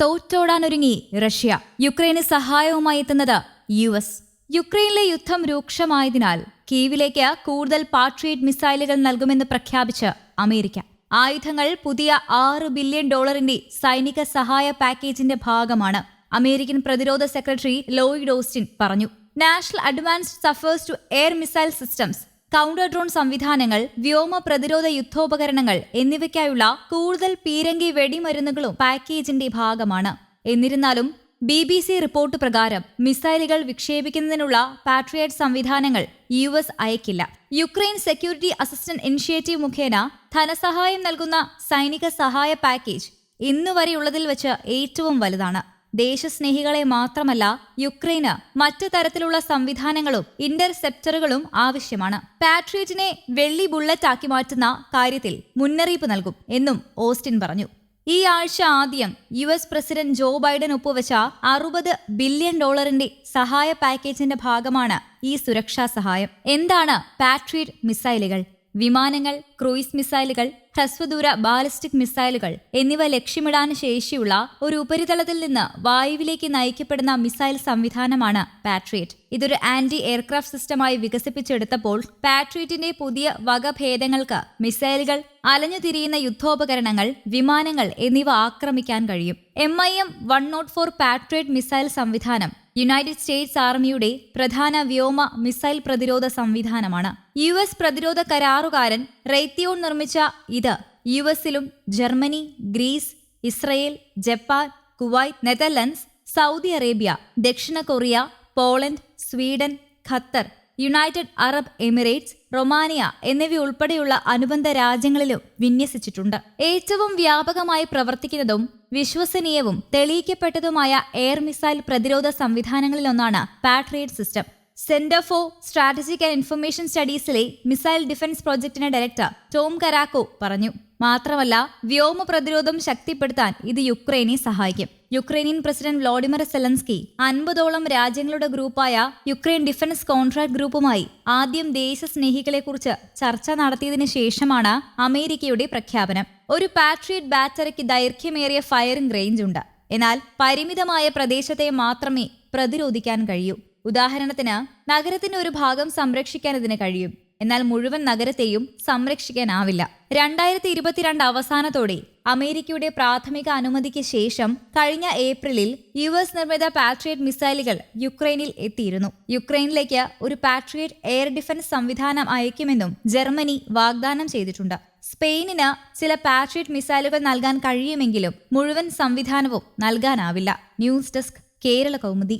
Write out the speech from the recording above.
തോറ്റോടാനൊരുങ്ങി Russia യുക്രൈന് സഹായവുമായി എത്തുന്നത് U S. യുക്രൈനിലെ യുദ്ധം രൂക്ഷമായതിനാൽ കീവിലേക്ക് കൂടുതൽ പാട്രിയറ്റ് മിസൈലുകൾ നൽകുമെന്ന് പ്രഖ്യാപിച്ച് അമേരിക്ക. ആയുധങ്ങൾ പുതിയ ആറ് ബില്യൺ ഡോളറിന്റെ സൈനിക സഹായ പാക്കേജിന്റെ ഭാഗമാണ് അമേരിക്കൻ പ്രതിരോധ സെക്രട്ടറി ലോയിഡ് ഓസ്റ്റിൻ പറഞ്ഞു. National advanced surface to air missile systems counter drone സംവിധാനങ്ങൾ വ്യോമ പ്രതിരോധ യുദ്ധോപകരണങ്ങൾ എന്നിവയ്ക്കായുള്ള കൂടുതൽ പീരങ്കി വെടിമരുന്നുകളും പാക്കേജിന്റെ ഭാഗമാണ്. എന്നിരുന്നാലും ബി ബി സി റിപ്പോർട്ട് പ്രകാരം മിസൈലുകൾ വിക്ഷേപിക്കുന്നതിനുള്ള പാട്രിയറ്റ് സംവിധാനങ്ങൾ യു എസ് അയക്കില്ല. യുക്രൈൻ സെക്യൂരിറ്റി അസിസ്റ്റന്റ് ഇനിഷ്യേറ്റീവ് മുഖേന ധനസഹായം നൽകുന്ന സൈനിക സഹായ പാക്കേജ് ഇന്നുവരെയുള്ളതിൽ വെച്ച് ഏറ്റവും വലുതാണ്. ദേശസ്നേഹികളെ മാത്രമല്ല യുക്രൈന് മറ്റു തരത്തിലുള്ള സംവിധാനങ്ങളും ഇന്റർസെപ്റ്ററുകളും ആവശ്യമാണ്. പാട്രിയറ്റിനെ വെള്ളി ബുള്ളറ്റ് ആക്കി മാറ്റുന്ന കാര്യത്തിൽ മുന്നറിയിപ്പ് നൽകും എന്നും ഓസ്റ്റിൻ പറഞ്ഞു. ഈ ആഴ്ച ആദ്യം U S president Joe Biden ഒപ്പുവച്ച അറുപത് ബില്യൺ ഡോളറിന്റെ സഹായ പാക്കേജിന്റെ ഭാഗമാണ് ഈ സുരക്ഷാ സഹായം. എന്താണ് പാട്രിയറ്റ് മിസൈലുകൾ വിമാനങ്ങൾ ക്രൂയിസ് മിസൈലുകൾ ഹ്രസ്വദൂര ബാലിസ്റ്റിക് മിസൈലുകൾ എന്നിവ ലക്ഷ്യമിടാൻ ശേഷിയുള്ള ഒരു ഉപരിതലത്തിൽ നിന്ന് വായുവിലേക്ക് നയിക്കപ്പെടുന്ന മിസൈൽ സംവിധാനമാണ് പാട്രിയറ്റ്. ഇതൊരു ആന്റി എയർക്രാഫ്റ്റ് സിസ്റ്റമായി വികസിപ്പിച്ചെടുത്തപ്പോൾ പാട്രിയറ്റിന്റെ പുതിയ വകഭേദങ്ങൾക്ക് മിസൈലുകൾ അലഞ്ഞു തിരിയുന്ന യുദ്ധോപകരണങ്ങൾ വിമാനങ്ങൾ എന്നിവ ആക്രമിക്കാൻ കഴിയും. M I M one nought four Patriot missile സംവിധാനം യുണൈറ്റഡ് സ്റ്റേറ്റ്സ് ആർമിയുടെ പ്രധാന വ്യോമ മിസൈൽ പ്രതിരോധ സംവിധാനമാണ്. യു എസ് പ്രതിരോധ കരാറുകാരൻ റെയ്ത്തിയോൺ നിർമ്മിച്ച ഇത് U എസിലും Germany Greece Israel Japan Kuwait Netherlands Saudi Arabia ദക്ഷിണ Korea Poland Sweden Qatar United Arab Emirates Romania എന്നിവയുൾപ്പെടെയുള്ള അനുബന്ധ രാജ്യങ്ങളിലും വിന്യസിച്ചിട്ടുണ്ട്. ഏറ്റവും വ്യാപകമായി പ്രവർത്തിക്കുന്നതും വിശ്വസനീയവും തെളിയിക്കപ്പെട്ടതുമായ എയർ മിസൈൽ പ്രതിരോധ സംവിധാനങ്ങളിലൊന്നാണ് Patriot system. Centre for strategic and information സ്റ്റഡീസിലെ missile defence പ്രോജക്ടിന്റെ ഡയറക്ടർ ടോം കരാക്കോ പറഞ്ഞു. മാത്രമല്ല വ്യോമ പ്രതിരോധം ശക്തിപ്പെടുത്താൻ ഇത് യുക്രൈനെ സഹായിക്കും. യുക്രൈനിയൻ പ്രസിഡന്റ് വ്ളോഡിമിർ സെലൻസ്കി അൻപതോളം രാജ്യങ്ങളുടെ ഗ്രൂപ്പായ യുക്രൈൻ ഡിഫൻസ് കോൺട്രാക്ട് ഗ്രൂപ്പുമായി ആദ്യം ദേശസ്നേഹികളെക്കുറിച്ച് ചർച്ച നടത്തിയതിനു ശേഷമാണ് അമേരിക്കയുടെ പ്രഖ്യാപനം. ഒരു പാട്രിയറ്റ് ബാറ്ററിക്ക് ദൈർഘ്യമേറിയ ഫയറിംഗ് റേഞ്ച് ഉണ്ട്. എന്നാൽ പരിമിതമായ പ്രദേശത്തെ മാത്രമേ പ്രതിരോധിക്കാൻ കഴിയൂ. ഉദാഹരണത്തിന് നഗരത്തിന്റെ ഒരു ഭാഗം സംരക്ഷിക്കാൻ ഇതിന് കഴിയും. എന്നാൽ മുഴുവൻ നഗരത്തെയും സംരക്ഷിക്കാനാവില്ല. രണ്ടായിരത്തി ഇരുപത്തിരണ്ട് അവസാനത്തോടെ അമേരിക്കയുടെ പ്രാഥമിക അനുമതിക്ക് ശേഷം കഴിഞ്ഞ ഏപ്രിലിൽ യു എസ് നിർമ്മിത പാട്രിയറ്റ് മിസൈലുകൾ യുക്രൈനിൽ എത്തിയിരുന്നു. യുക്രൈനിലേക്ക് ഒരു പാട്രിയറ്റ് എയർ ഡിഫൻസ് സംവിധാനം അയക്കുമെന്നും ജർമ്മനി വാഗ്ദാനം ചെയ്തിട്ടുണ്ട്. സ്പെയിനിന് ചില പാട്രിയറ്റ് മിസൈലുകൾ നൽകാൻ കഴിയുമെങ്കിലും മുഴുവൻ സംവിധാനവും നൽകാനാവില്ല. News desk Kerala Kaumudi.